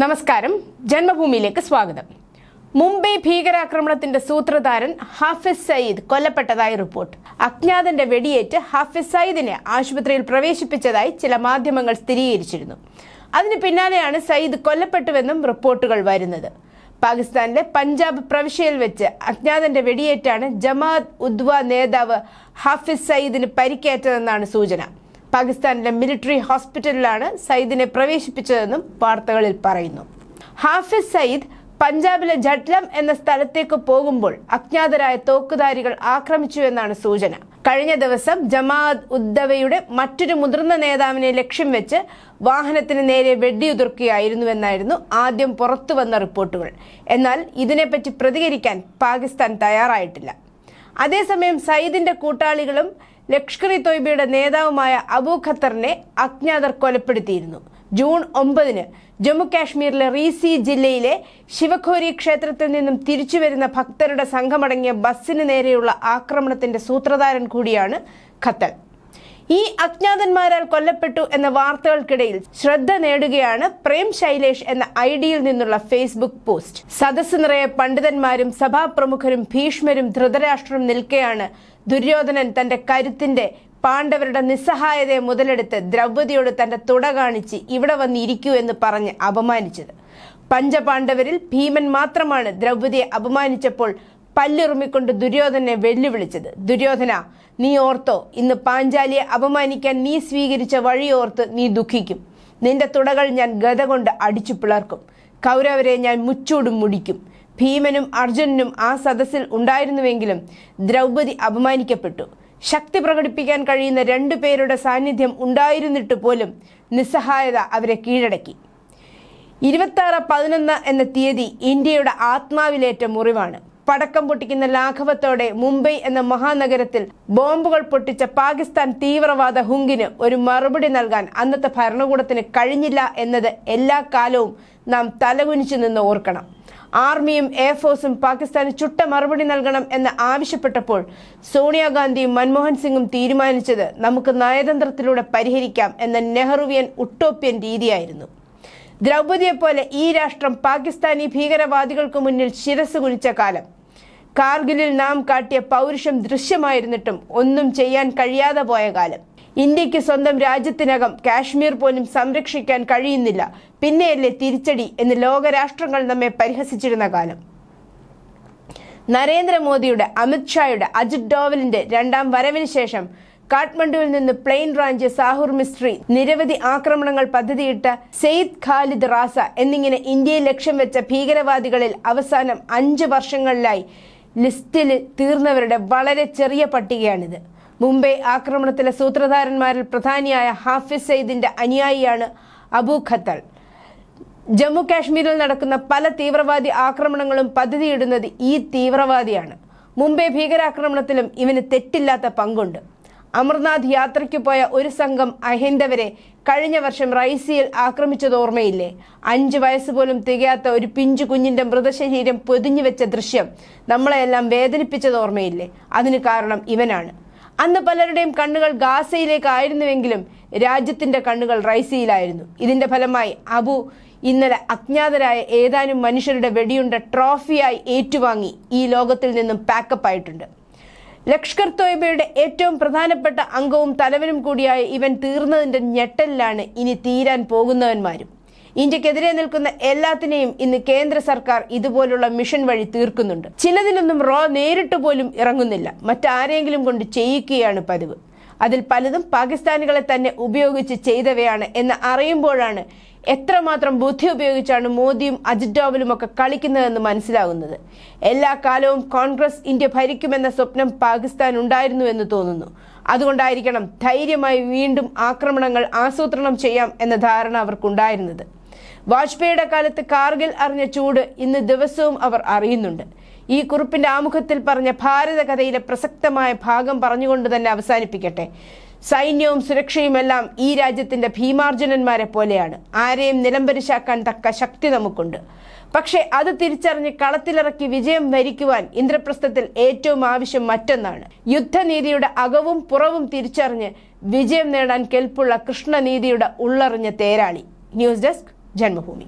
നമസ്കാരം. ജന്മഭൂമിയിലേക്ക് സ്വാഗതം. മുംബൈ ഭീകരാക്രമണത്തിന്റെ സൂത്രധാരൻ ഹാഫിസ് സയ്യിദ് കൊല്ലപ്പെട്ടതായി റിപ്പോർട്ട്. അജ്ഞാതന്റെ വെടിയേറ്റ് ഹാഫിസ് സയ്യിദിനെ ആശുപത്രിയിൽ പ്രവേശിപ്പിച്ചതായി ചില മാധ്യമങ്ങൾ സ്ഥിരീകരിച്ചിരുന്നു. അതിന് പിന്നാലെയാണ് സയ്യിദ് കൊല്ലപ്പെട്ടുവെന്നും റിപ്പോർട്ടുകൾ വരുന്നത്. പാകിസ്ഥാനിലെ പഞ്ചാബ് പ്രവിശ്യയിൽ വെച്ച് അജ്ഞാതന്റെ വെടിയേറ്റാണ് ജമാഅത്ത് ഉദ്വ നേതാവ് ഹാഫിസ് സയ്യിദിന് പരിക്കേറ്റതെന്നാണ് സൂചന. പാകിസ്ഥാനിലെ മിലിറ്ററി ഹോസ്പിറ്റലിലാണ് സയ്യിദിനെ പ്രവേശിപ്പിച്ചതെന്നും വാർത്തകളിൽ പറയുന്നു. ഹാഫിസ് സയ്യിദ് പഞ്ചാബിലെ ജഡ്ലം എന്ന സ്ഥലത്തേക്ക് പോകുമ്പോൾ അജ്ഞാതരായ തോക്കുധാരികൾ ആക്രമിച്ചു എന്നാണ് സൂചന. കഴിഞ്ഞ ദിവസം ജമാഅത്ത് ഉദ്ദവയുടെ മറ്റൊരു മുതിർന്ന നേതാവിനെ ലക്ഷ്യം വെച്ച് വാഹനത്തിന് നേരെ വെടിയുതിർക്കുകയായിരുന്നുവെന്നായിരുന്നു ആദ്യം പുറത്തു വന്ന റിപ്പോർട്ടുകൾ. എന്നാൽ ഇതിനെപ്പറ്റി പ്രതികരിക്കാൻ പാകിസ്ഥാൻ തയ്യാറായിട്ടില്ല. അതേസമയം സയ്യിദിന്റെ കൂട്ടാളികളും ലഷ്കർ ഇ തൊയ്ബയുടെ നേതാവുമായ അബൂ ഖത്തറിനെ അജ്ഞാതർ കൊലപ്പെടുത്തിയിരുന്നു. ജൂൺ ഒമ്പതിന് ജമ്മു കാശ്മീരിലെ റീസി ജില്ലയിലെ ശിവഖോരി ക്ഷേത്രത്തിൽ നിന്നും തിരിച്ചുവരുന്ന ഭക്തരുടെ സംഘമടങ്ങിയ ബസ്സിന് നേരെയുള്ള ആക്രമണത്തിന്റെ സൂത്രധാരൻ കൂടിയാണ് ഖത്തർ. ഈ അജ്ഞാതന്മാരാൽ കൊല്ലപ്പെട്ടു എന്ന വാർത്തകൾക്കിടയിൽ ശ്രദ്ധ നേടുകയാണ് പ്രേം ശൈലേഷ് എന്ന ഐ ഡിയിൽ നിന്നുള്ള ഫേസ്ബുക്ക് പോസ്റ്റ്. സദസ് നിറയെ പണ്ഡിതന്മാരും സഭാപ്രമുഖരും ഭീഷ്മരും ധൃതരാഷ്ട്രം നിൽക്കെയാണ് ദുര്യോധനൻ തന്റെ കരുത്തിന്റെ പാണ്ഡവരുടെ നിസ്സഹായതയെ മുതലെടുത്ത് ദ്രൗപതിയോട് തന്റെ തുട കാണിച്ച് ഇവിടെ വന്നിരിക്കൂ എന്ന് പറഞ്ഞ് അപമാനിച്ചത്. പഞ്ചപാണ്ഡവരിൽ ഭീമൻ മാത്രമാണ് ദ്രൗപതിയെ അപമാനിച്ചപ്പോൾ പല്ലുറുമിക്കൊണ്ട് ദുര്യോധനെ വെല്ലുവിളിച്ചത്. ദുര്യോധന നീ ഓർത്തോ ഇന്ന് പാഞ്ചാലിയെ അപമാനിക്കാൻ നീ സ്വീകരിച്ച വഴി ഓർത്ത് നീ ദുഃഖിക്കും. നിന്റെ തുടകൾ ഞാൻ ഗത കൊണ്ട് അടിച്ചു പിളർക്കും. കൗരവരെ ഞാൻ മുച്ചൂടും മുടിക്കും. ഭീമനും അർജുനനും ആ സദസ്സിൽ ഉണ്ടായിരുന്നുവെങ്കിലും ദ്രൗപദി അപമാനിക്കപ്പെട്ടു. ശക്തി പ്രകടിപ്പിക്കാൻ കഴിയുന്ന രണ്ടു പേരുടെ സാന്നിധ്യം ഉണ്ടായിരുന്നിട്ട് പോലും നിസ്സഹായത അവരെ കീഴടക്കി. ഇരുപത്തി ആറ് പതിനൊന്ന് എന്ന തീയതി ഇന്ത്യയുടെ ആത്മാവിലേറ്റ മുറിവാണ്. പടക്കം പൊട്ടിക്കുന്ന ലാഘവത്തോടെ മുംബൈ എന്ന മഹാനഗരത്തിൽ ബോംബുകൾ പൊട്ടിച്ച പാകിസ്ഥാൻ തീവ്രവാദ ഹുങ്കിന് ഒരു മറുപടി നൽകാൻ അന്നത്തെ ഭരണകൂടത്തിന് കഴിഞ്ഞില്ല എന്നത് എല്ലാ കാലവും നാം തലകുനിച്ചു നിന്ന് ഓർക്കണം. ആർമിയും എയർഫോഴ്സും പാകിസ്ഥാന് ചുട്ട മറുപടി നൽകണം എന്ന് ആവശ്യപ്പെട്ടപ്പോൾ സോണിയാഗാന്ധിയും മൻമോഹൻ സിംഗും തീരുമാനിച്ചത് നമുക്ക് നയതന്ത്രത്തിലൂടെ പരിഹരിക്കാം എന്ന നെഹ്റുവിയൻ ഉട്ടോപ്യൻ രീതിയായിരുന്നു. ദ്രൗപതിയെപ്പോലെ പോലെ ഈ രാഷ്ട്രം പാകിസ്ഥാനി ഭീകരവാദികൾക്ക് മുന്നിൽ ശിരസ് കുനിച്ച കാലം. കാർഗിലിൽ നാം കാട്ടിയ പൗരുഷം ദൃശ്യമായിരുന്നിട്ടും ഒന്നും ചെയ്യാൻ കഴിയാതെ പോയ കാലം. ഇന്ത്യയ്ക്ക് സ്വന്തം രാജ്യത്തിനകം കാശ്മീർ പോലും സംരക്ഷിക്കാൻ കഴിയുന്നില്ല. പിന്നെയല്ലേ തിരിച്ചടി എന്ന് ലോകരാഷ്ട്രങ്ങൾ നമ്മെ പരിഹസിച്ചിരുന്ന കാലം. നരേന്ദ്രമോദിയുടെ അമിത്ഷായുടെ അജിത് ഡോവലിന്റെ രണ്ടാം വരവിന് ശേഷം കാഠ്മണ്ഡുവിൽ നിന്ന് പ്ലെയിൻ റാഞ്ച് സാഹുർ മിസ്ട്രി നിരവധി ആക്രമണങ്ങൾ പദ്ധതിയിട്ട സെയ്ദ് ഖാലിദ് റാസ എന്നിങ്ങനെ ഇന്ത്യയെ ലക്ഷ്യം വെച്ച ഭീകരവാദികളിൽ അവസാനം അഞ്ച് വർഷങ്ങളിലായി ലിസ്റ്റിൽ തീർന്നവരുടെ വളരെ ചെറിയ പട്ടികയാണിത്. മുംബൈ ആക്രമണത്തിലെ സൂത്രധാരന്മാരിൽ പ്രധാനിയായ ഹാഫിസ് സെയ്ദിന്റെ അനുയായിയാണ് അബു ഖത്തൽ. ജമ്മു കാശ്മീരിൽ നടക്കുന്ന പല തീവ്രവാദി ആക്രമണങ്ങളും പദ്ധതിയിടുന്നത് ഈ തീവ്രവാദിയാണ്. മുംബൈ ഭീകരാക്രമണത്തിലും ഇവന് തെറ്റില്ലാത്ത പങ്കുണ്ട്. അമർനാഥ് യാത്രയ്ക്ക് പോയ ഒരു സംഘം അഹിന്ദവരെ കഴിഞ്ഞ വർഷം റൈസിയിൽ ആക്രമിച്ചത് ഓർമ്മയില്ലേ? അഞ്ച് വയസ്സ് പോലും തികയാത്ത ഒരു പിഞ്ചു കുഞ്ഞിന്റെ മൃതശരീരം പൊതിഞ്ഞു വെച്ച ദൃശ്യം നമ്മളെയെല്ലാം വേദനിപ്പിച്ചത് ഓർമ്മയില്ലേ? അതിന് കാരണം ഇവനാണ്. അന്ന് പലരുടെയും കണ്ണുകൾ ഗാസയിലേക്കായിരുന്നുവെങ്കിലും രാജ്യത്തിന്റെ കണ്ണുകൾ റൈസിയിലായിരുന്നു. ഇതിന്റെ ഫലമായി അബു ഇന്നലെ അജ്ഞാതരായ ഏതാനും മനുഷ്യരുടെ വെടിയുണ്ട ട്രോഫിയായി ഏറ്റുവാങ്ങി ഈ ലോകത്തിൽ നിന്നും പാക്കപ്പ് ആയിട്ടുണ്ട്. ലഷ്കർ തോയ്ബയുടെ ഏറ്റവും പ്രധാനപ്പെട്ട അംഗവും തലവനും കൂടിയായ ഇവൻ തീർന്നതിന്റെ ഞെട്ടലിലാണ് ഇനി തീരാൻ പോകുന്നവന്മാരും. ഇന്ത്യക്കെതിരെ നിൽക്കുന്ന എല്ലാത്തിനെയും ഇന്ന് കേന്ദ്ര സർക്കാർ ഇതുപോലുള്ള മിഷൻ വഴി തീർക്കുന്നുണ്ട്. ചിലതിലൊന്നും റോ നേരിട്ട് പോലും ഇറങ്ങുന്നില്ല. മറ്റാരെങ്കിലും കൊണ്ട് ചെയ്യിക്കുകയാണ് പതിവ്. അതിൽ പലതും പാകിസ്ഥാനികളെ തന്നെ ഉപയോഗിച്ച് ചെയ്തവയാണ് എന്ന് അറിയുമ്പോഴാണ് എത്രമാത്രം ബുദ്ധി ഉപയോഗിച്ചാണ് മോദിയും അജിത് ഡോവലും ഒക്കെ കളിക്കുന്നതെന്ന് മനസ്സിലാകുന്നത്? എല്ലാ കാലവും കോൺഗ്രസ് ഇന്ത്യ ഭരിക്കുമെന്ന സ്വപ്നം പാകിസ്ഥാൻ ഉണ്ടായിരുന്നു എന്ന് തോന്നുന്നു. അതുകൊണ്ടായിരിക്കണം ധൈര്യമായി വീണ്ടും ആക്രമണങ്ങൾ ആസൂത്രണം ചെയ്യാം എന്ന ധാരണ അവർക്കുണ്ടായിരുന്നത്. വാജ്പേയിയുടെ കാലത്ത് കാർഗിൽ അറിഞ്ഞ ചൂട് ഇന്ന് ദിവസവും അവർ അറിയുന്നുണ്ട്. ഈ കുറിപ്പിന്റെ ആമുഖത്തിൽ പറഞ്ഞ ഭാരത കഥയിലെ പ്രസക്തമായ ഭാഗം പറഞ്ഞുകൊണ്ട് തന്നെ അവസാനിപ്പിക്കട്ടെ. സൈന്യവും സുരക്ഷയുമെല്ലാം ഈ രാജ്യത്തിന്റെ ഭീമാർജുനന്മാരെ പോലെയാണ്. ആരെയും നിലംപരിശാക്കാൻ തക്ക ശക്തി നമുക്കുണ്ട്. പക്ഷേ അത് തിരിച്ചറിഞ്ഞ് കളത്തിലിറക്കി വിജയം വരിക്കുവാൻ ഇന്ദ്രപ്രസ്ഥത്തിൽ ഏറ്റവും ആവശ്യം മറ്റൊന്നാണ്. യുദ്ധനീതിയുടെ അകവും പുറവും തിരിച്ചറിഞ്ഞ് വിജയം നേടാൻ കെൽപ്പുള്ള കൃഷ്ണനീതിയുടെ ഉള്ളറിഞ്ഞ തേരാളി. News desk Janmabhumi.